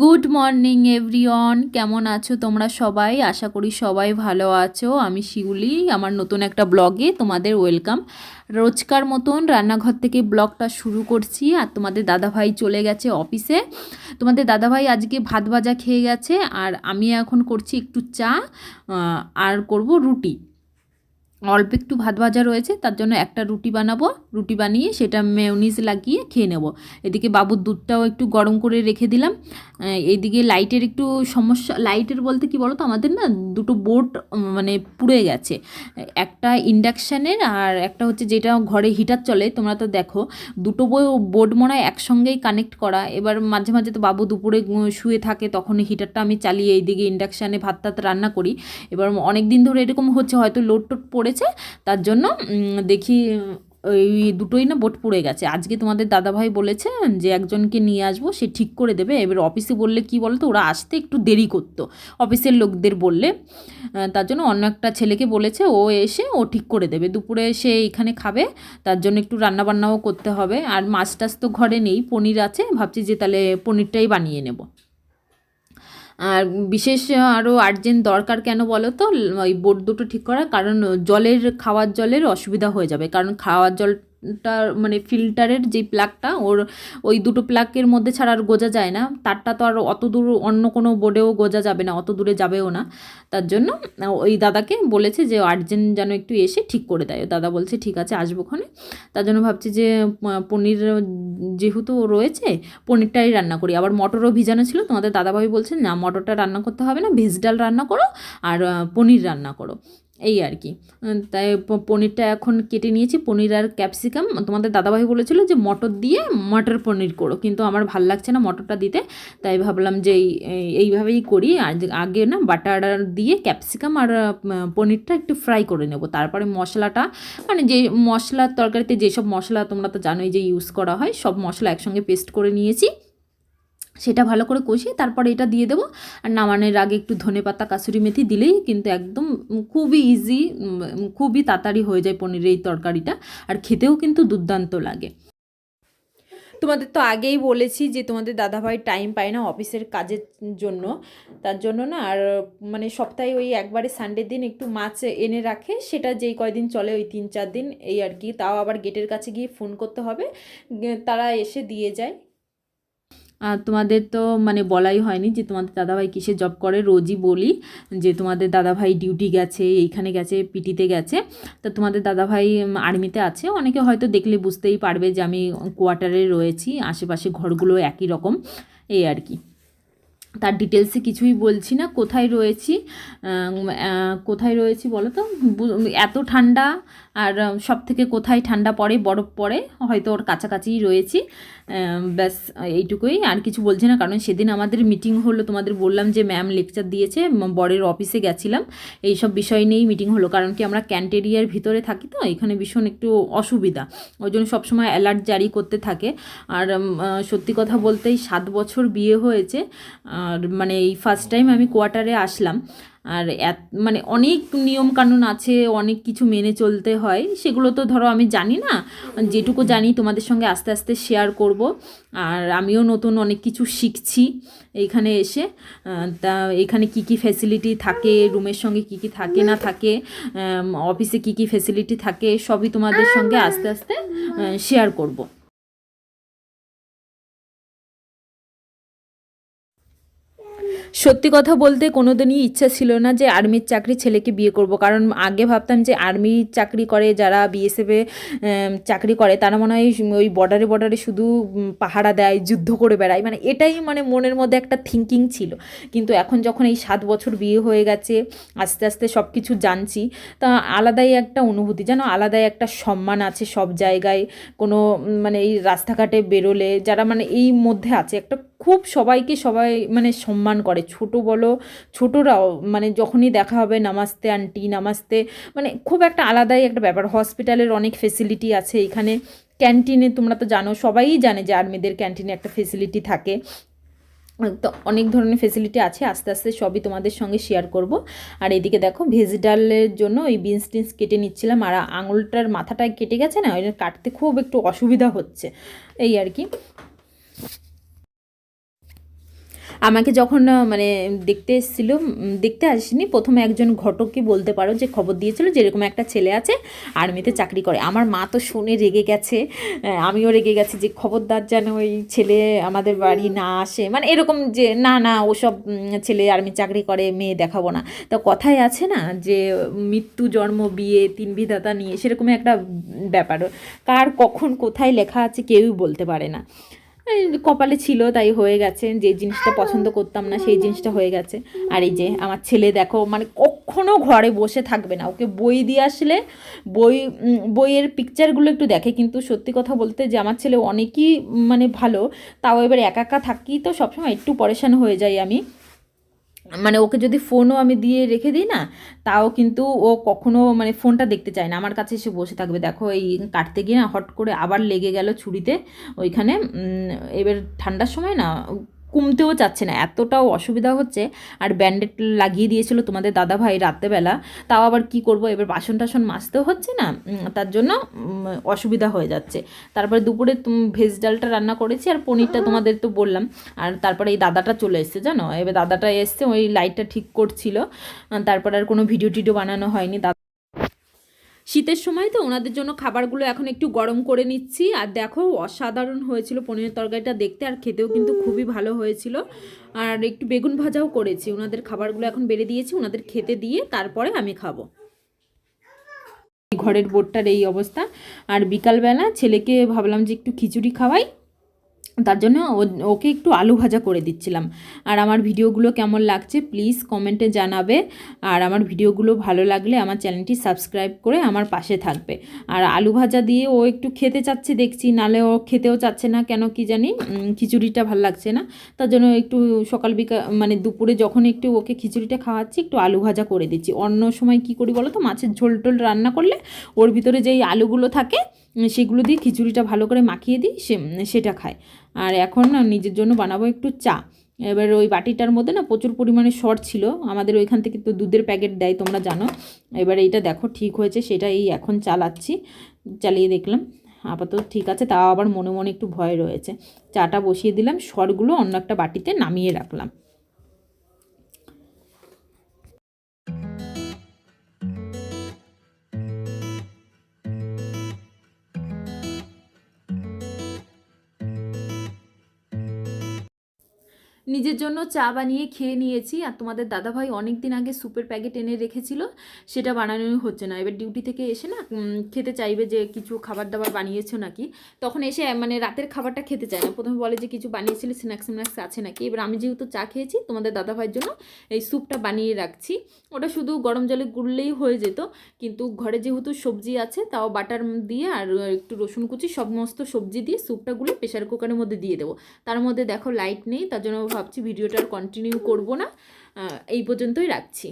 Good morning everyone কেমন আছো তোমরা সবাই? আশা করি সবাই ভালো আছো। আমি শিউলি, আমার নতুন একটা ব্লগে তোমাদের ওয়েলকাম রোজকার মতন রান্নাঘর থেকে ব্লগটা শুরু করছি আর তোমাদের দাদাভাই চলে গেছে অফিসে তোমাদের দাদাভাই আজকে ভাত ভাজা খেয়ে গেছে আর আমি এখন করছি একটু চা আর করব রুটি। অল্প একটু ভাত ভাজা রয়েছে, তার জন্য একটা রুটি বানাবো, রুটি বানিয়ে সেটা মেয়নিজ লাগিয়ে খেয়ে নেব। এদিকে বাবুর দুধটাও একটু গরম করে রেখে দিলাম। এইদিকে লাইটের একটু সমস্যা, লাইটের বলতে কি বলো তো আমাদের না দুটো বোর্ড মানে পুড়ে গেছে। একটা ইন্ডাকশানের আর একটা হচ্ছে যেটা ঘরে হিটার চলে, তোমরা তো দেখো। দুটো বোর্ড মনে হয় একসঙ্গেই কানেক্ট করা। এবার মাঝে মাঝে তো বাবু দুপুরে শুয়ে থাকে, তখন হিটারটা আমি চালিয়ে এইদিকে ইন্ডাকশানে ভাত টাত রান্না করি। এবার অনেক দিন ধরে এরকম হচ্ছে, হয়তো লোড টোড পড়েছে তার জন্য দেখি, ওই দুটোই না বোট পুড়ে গেছে। আজকে তোমাদের দাদাভাই বলেছে যে, একজনকে নিয়ে আসব, সে ঠিক করে দেবে। এবার অফিসে বললে কি বলতো, ওরা আসতে একটু দেরি করতো। অফিসের লোকদের বললে তার জন্য অন্য একটা ছেলেকে বলেছে, ও এসে ও ঠিক করে দেবে। দুপুরে সে এখানে খাবে, তার জন্য একটু রান্নাবান্নাও করতে হবে। আর মাছ টাছ তো ঘরে নেই, পনির আছে, ভাবছি যে তাহলে পনিরটাই বানিয়ে নেব। আর বিশেষ আরও আর্জেন্ট দরকার কেন বলো তো ওই বোট দুটো ঠিক করা কারণ, জলের, খাওয়ার জলের অসুবিধা হয়ে যাবে। কারণ খাওয়ার জলটা মানে ফিল্টারের যে প্লাগটা ওর ওই দুটো প্লাগের মধ্যে ছাড়া আর গোজা যায় না। তারটা তো আর অত দূর অন্য কোনো বোর্ডেও গোজা যাবে না, অত দূরে যাবেও না। তার জন্য, ওই দাদাকে বলেছে যে আর্জেন্ট যেন একটু এসে ঠিক করে দেয়। দাদা বলছে, ঠিক আছে, আসব ওখানে। তার জন্য ভাবছি যে পনির যেহেতু রয়েছে, পনিরটাই রান্না করি। আবার মটরও ভিজানো ছিল, তোমাদের দাদাভাই বলছেন, না, মটরটা রান্না করতে হবে না, ভেজ ডাল রান্না করো আর পনির রান্না করো। এই আর কি। তাই পনিরটা এখন কেটে নিয়েছি। পনির আর ক্যাপসিকাম। তোমাদের দাদাভাই বলেছিল যে মটর দিয়ে মটর পনির করো। কিন্তু আমার ভালো লাগছে না মটরটা দিতে। তাই ভাবলাম যে এই, এই- এইভাবেই করি। আগে না বাটার দিয়ে ক্যাপসিকাম আর পনিরটা একটু ফ্রাই করে নেব। তারপরে মশলাটা মানে যে মশলার তরকারিতে যেসব মশলা তোমরা তো জানোই যে ইউজ করা হয়, সব মশলা একসঙ্গে পেস্ট করে নিয়েছি। সেটা ভালো করে কষিয়ে তারপরে এটা দিয়ে দেবো। আর নামানোর আগে একটু ধনে পাতা, কাসুরি মেথি দিলেই কিন্তু একদম খুবই ইজি খুবই তাড়াতাড়ি হয়ে যায় পনিরের এই তরকারিটা। আর খেতেও কিন্তু দুর্দান্ত লাগে। তোমাদের তো আগেই বলেছি যে তোমাদের দাদাভাই টাইম পায় না অফিসের কাজের জন্য। তার জন্য না, আর মানে সপ্তাহে ওই একবারে সানডের দিন একটু মাছ এনে রাখে। সেটা যেই কয়দিন চলে ওই তিন চার দিন, এই আর কি। তাও আবার গেটের কাছে গিয়ে ফোন করতে হবে। তারা এসে দিয়ে যায়। তোমাদের তো মানে বলাই হয়নি যে তোমাদের দাদাভাই কিসে জব করে, রোজই বলি যে তোমাদের দাদাভাই ডিউটি গেছে, এইখানে গেছে, পিটিতে গেছে। তো তোমাদের দাদাভাই আর্মিতে আছে। অনেকে হয়তো দেখলে বুঝতেই পারবে যে আমি কোয়ার্টারে রয়েছি, আশেপাশে ঘরগুলো একই রকম, এই আর কি। তার ডিটেলসে কিছুই বলছি না। কোথায় রয়েছি? কোথায় রয়েছি বলো তো? এত ঠান্ডা আর সব থেকে কোথায় ঠান্ডা পড়ে, বরফ পড়ে, হয়তো ওর কাছাকাছিই রয়েছি। ব্যাস, এইটুকুই। আর কিছু বলছি না, কারণ সেদিন আমাদের মিটিং হলো, তোমাদের বললাম যে ম্যাম লেকচার দিয়েছে বরের অফিসে গেছিলাম। এই সব বিষয় নিয়েই মিটিং হলো, কারণ কি আমরা ক্যান্টেরিয়ার ভিতরে থাকি তো, এখানে ভীষণ একটু অসুবিধা। ওই জন্য সবসময় অ্যালার্ট জারি করতে থাকে। আর সত্যি কথা বলতে এই সাত বছর বিয়ে হয়েছে, আর মানে এই ফার্স্ট টাইম আমি কোয়ার্টারে আসলাম। আর মানে অনেক নিয়ম কানুন আছে, অনেক কিছু মেনে চলতে হয়, সেগুলো তো ধরো আমি জানি না। যেটুকু জানি তোমাদের সঙ্গে আস্তে আস্তে শেয়ার করব। আর আমিও নতুন অনেক কিছু শিখছি এইখানে এসে। তা এখানে কি কি ফ্যাসিলিটি থাকে রুমের সঙ্গে কি কি থাকে, না থাকে অফিসে কি কি ফ্যাসিলিটি থাকে, সবই তোমাদের সঙ্গে আস্তে আস্তে শেয়ার করব। সত্যি কথা বলতে কোনোদিনই ইচ্ছা ছিল না যে আর্মির চাকরি ছেলেকে বিয়ে করব। কারণ আগে ভাবতাম যে আর্মি চাকরি করে, যারা বিএসএফে চাকরি করে, তারা মনে হয় ওই বর্ডারে বর্ডারে শুধু পাহারা দেয়, যুদ্ধ করে বেড়ায়। মানে এটাই মানে মনের মধ্যে একটা থিঙ্কিং ছিল। কিন্তু এখন যখন এই সাত বছর বিয়ে হয়ে গেছে, আস্তে আস্তে সব কিছু জানছি, তা আলাদাই একটা অনুভূতি, যেন আলাদাই একটা সম্মান আছে সব জায়গায়। কোনো মানে এই রাস্তাঘাটে বেরোলে, যারা মানে এই মধ্যে আছে, একটা খুব সবাইকে সবাই মানে সম্মান করে ছোট বলো, ছোটরাও মানে যখনই দেখা হবে, নামাস্তে আন্টি, নামাস্তে মানে খুব একটা আলাদাই একটা ব্যাপার। হসপিটালের অনেক ফেসিলিটি আছে এখানে। ক্যান্টিনে তোমরা তো জানো সবাই জানে যে আর্মিদের ক্যান্টিনে একটা ফেসিলিটি থাকে। তো অনেক ধরনের ফেসিলিটি আছে, আস্তে আস্তে সবই তোমাদের সঙ্গে শেয়ার করব। আর এদিকে দেখো ভেজিটালের জন্য ওই বিনস টিনস কেটে নিচ্ছিলাম। আর আঙুলটার মাথাটা কেটে গেছে না, ওই কাটতে খুব একটু অসুবিধা হচ্ছে। এই আর কি। আমাকে যখন মানে দেখতে এসেছিল দেখতে আসেনি, প্রথমে একজন ঘটককে বলতে পারো যে খবর দিয়েছিল যে এরকম একটা ছেলে আছে আর্মিতে চাকরি করে। আমার মা তো শুনে রেগে গেছে আমিও রেগে গেছি যে খবরদার যেন ওই ছেলে আমাদের বাড়ি না আসে। মানে এরকম যে, না না, ওসব ছেলে আর্মি চাকরি করে, মেয়ে দেখাবো না। তো কথায় আছে না যে, মৃত্যু, জন্ম, বিয়ে, তিন বিধাতা নিয়ে সেরকম একটা ব্যাপার। কার কখন কোথায় লেখা আছে কেউই বলতে পারে না। কপালে ছিল তাই হয়ে গেছে। যে জিনিসটা পছন্দ করতাম না সেই জিনিসটা হয়ে গেছে। আর এই যে আমার ছেলে দেখো মানে কখনো ঘরে বসে থাকবে না। ওকে বই দিয়ে আসলে বই বইয়ের পিকচারগুলো একটু দেখে। কিন্তু সত্যি কথা বলতে যে আমার ছেলে অনেকই মানে ভালো। তাও এবার একা একা থাকি তো সবসময় একটু পরেশান হয়ে যাই আমি। মানে ওকে যদি ফোনও আমি দিয়ে রেখে দিই না, তাও কিন্তু ও কখনো মানে ফোনটা দেখতে চায় না। আমার কাছে এসে বসে থাকবে। দেখো, এই কাটতে গিয়ে না হট করে আবার লেগে গেল ছুরিতে। ওইখানে এবার ঠান্ডার সময় না কমতেও চাচ্ছে না, এতটাও অসুবিধা হচ্ছে। আর ব্যান্ডেড লাগিয়ে দিয়েছিল তোমাদের দাদা ভাই রাত্রেবেলা, তাও আবার কি করব? এবার বাসন টাসন মাজতেও হচ্ছে না তার জন্য অসুবিধা হয়ে যাচ্ছে। তারপরে দুপুরে ভেজ ডালটা রান্না করেছি আর পনিরটা তোমাদের তো বললাম। আর তারপরে এই দাদাটা চলে এসছে, জানো? এবার দাদাটা এসছে, ওই লাইটটা ঠিক করছিল। তারপরে আর কোনো ভিডিও টিডিও বানানো হয়নি, দাদা শীতের সময় তো ওনাদের জন্য খাবারগুলো এখন একটু গরম করে নিচ্ছি। আর দেখো, অসাধারণ হয়েছিল পনিরের তরকারিটা দেখতে, আর খেতেও কিন্তু খুবই ভালো হয়েছিল। আর একটু বেগুন ভাজাও করেছি। ওনাদের খাবারগুলো এখন বেড়ে দিয়েছি, ওনাদের খেতে দিয়ে তারপরে আমি খাব। ঘরের বোর্ডটার এই অবস্থা। আর বিকালবেলা ছেলেকে ভাবলাম যে একটু খিচুড়ি খাওয়াই। তার জন্য ওকে একটু আলু ভাজা করে দিচ্ছিলাম। আর আমার ভিডিওগুলো কেমন লাগছে প্লিজ কমেন্টে জানাবে। আর আমার ভিডিওগুলো ভালো লাগলে আমার চ্যানেলটি সাবস্ক্রাইব করে আমার পাশে থাকবে। আর আলু ভাজা দিয়ে ও একটু খেতে চাচ্ছে দেখছি, নালে ও খেতেও চাচ্ছে না কেন কি জানি খিচুড়িটা ভালো লাগছে না। তার জন্য একটু সকাল বিকাল মানে দুপুরে যখন একটু ওকে খিচুড়িটা খাওয়াচ্ছি, একটু আলু ভাজা করে দিচ্ছি। অন্য সময় কি করি বলো তো মাছের ঝোল টোল রান্না করলে ওর ভিতরে যেই আলুগুলো থাকে সেগুলো দিয়ে খিচুড়িটা ভালো করে মাখিয়ে দিই, সে, সেটা খায় আর এখন নিজের জন্য বানাবো একটু চা। এবার ওই বাটিটার মধ্যে না প্রচুর পরিমাণে শর্ট ছিল, আমাদের ওইখান থেকে তো দুধের প্যাকেট দেয় তোমরা জানো। এবার এইটা দেখো ঠিক হয়েছে, সেটা এই এখন চালাচ্ছি, চালিয়ে দেখলাম। আপাতত ঠিক আছে, তাও আবার মনে মনে একটু ভয় রয়েছে। চাটা বসিয়ে দিলাম শর্টগুলো অন্য একটা বাটিতে নামিয়ে রাখলাম। নিজের জন্য চা বানিয়ে খেয়ে নিয়েছি আর তোমাদের দাদাভাই অনেক দিন আগে স্যুপের প্যাকেট এনে রেখেছিল, সেটা বানানোই হচ্ছে না। এবার ডিউটি থেকে এসে না খেতে চাইবে যে কিছু খাবার দাবার বানিয়েছো নাকি? তখন এসে মানে রাতের খাবারটা খেতে চায় না। প্রথমে বলে যে, কিছু বানিয়েছিলে স্ন্যাক্স স্ন্যাক্স আছে নাকি? এবার আমি যেহেতু চা খেয়েছি, তোমাদের দাদাভাইয়ের জন্য এই স্যুপটা বানিয়ে রাখছি। ওটা শুধু গরম জলে গুললেই হয়ে যেত, কিন্তু ঘরে যেহেতু সবজি আছে, তাও বাটার দিয়ে আর একটু রসুন কুচি, সমস্ত সবজি দিয়ে স্যুপটা গুলে প্রেশার কুকারের মধ্যে দিয়ে দেবো। তার মধ্যে দেখো লাইট নেই, তার জন্য ভাবছি ভিডিওটা আর কন্টিনিউ করব না। এই পর্যন্তই রাখছি।